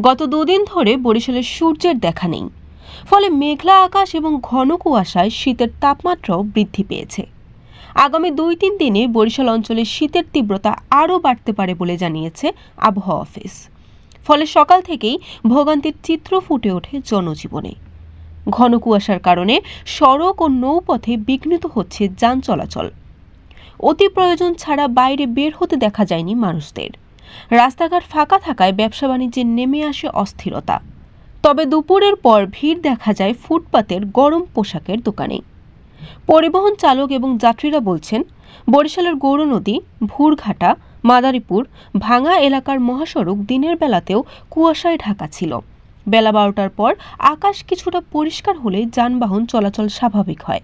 গত দুদিন ধরে বরিশালের সূর্যের দেখা নেই। ফলে মেঘলা আকাশ এবং ঘন কুয়াশায় শীতের তাপমাত্রাও বৃদ্ধি পেয়েছে। আগামী দুই তিন দিনে বরিশাল অঞ্চলে শীতের তীব্রতা আরও বাড়তে পারে বলে জানিয়েছে আবহাওয়া অফিস। ফলে সকাল থেকেই ভোগান্তির চিত্র ফুটে ওঠে জনজীবনে। ঘন কুয়াশার কারণে সড়ক ও নৌপথে বিঘ্নিত হচ্ছে যান চলাচল। অতি প্রয়োজন ছাড়া বাইরে বের হতে দেখা যায়নি মানুষদের। রাস্তাঘাট ফাঁকা থাকায় ব্যবসা বাণিজ্যে নেমে আসে অস্থিরতা। তবে দুপুরের পর ভিড় দেখা যায় ফুটপাতের গরম পোশাকের দোকানে। পরিবহন চালক এবং যাত্রীরা বলছেন, বরিশালের গৌরনদী ভুরঘাটা, মাদারীপুর, ভাঙা এলাকার মহাসড়ক দিনের বেলাতেও কুয়াশায় ঢাকা ছিল। বেলা বারোটার পর আকাশ কিছুটা পরিষ্কার হলে যানবাহন চলাচল স্বাভাবিক হয়।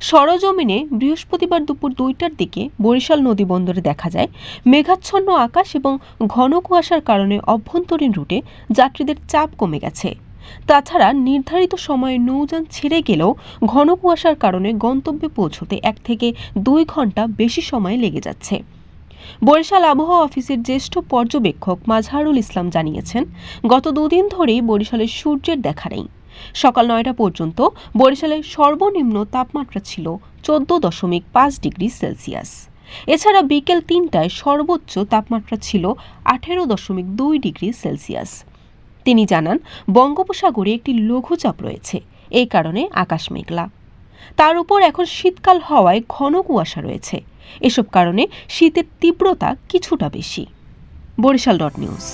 সরজমিনে বৃহস্পতিবার দুপুর দুইটার দিকে বরিশাল নদী বন্দরে দেখা যায়। মেঘাচ্ছন্ন আকাশ এবং ঘন কুয়াশার কারণে অভ্যন্তরীণ রুটে যাত্রীদের চাপ কমে গেছে। তাছাড়া নির্ধারিত সময়ে নৌযান ছেড়ে গেলেও ঘন কুয়াশার কারণে গন্তব্যে পৌঁছতে এক থেকে দুই ঘণ্টা বেশি সময় লেগে যাচ্ছে। বরিশাল আবহাওয়া অফিসের জ্যেষ্ঠ পর্যবেক্ষক মাজহারুল ইসলাম জানিয়েছেন, গত দুদিন ধরেই বরিশালের সূর্যের দেখা নেই। সকাল নয়টা পর্যন্ত বরিশালের সর্বনিম্ন তাপমাত্রা ছিল চোদ্দ দশমিক পাঁচ ডিগ্রি সেলসিয়াস। এছাড়া বিকেল তিনটায় সর্বোচ্চ তাপমাত্রা ছিল আঠেরো দশমিক দুই ডিগ্রি সেলসিয়াস। তিনি জানান, বঙ্গোপসাগরে একটি লঘুচাপ রয়েছে, এই কারণে আকাশ মেঘলা। তার উপর এখন শীতকাল হওয়ায় ঘন কুয়াশা রয়েছে। এসব কারণে শীতের তীব্রতা কিছুটা বেশি। Barishal dot news.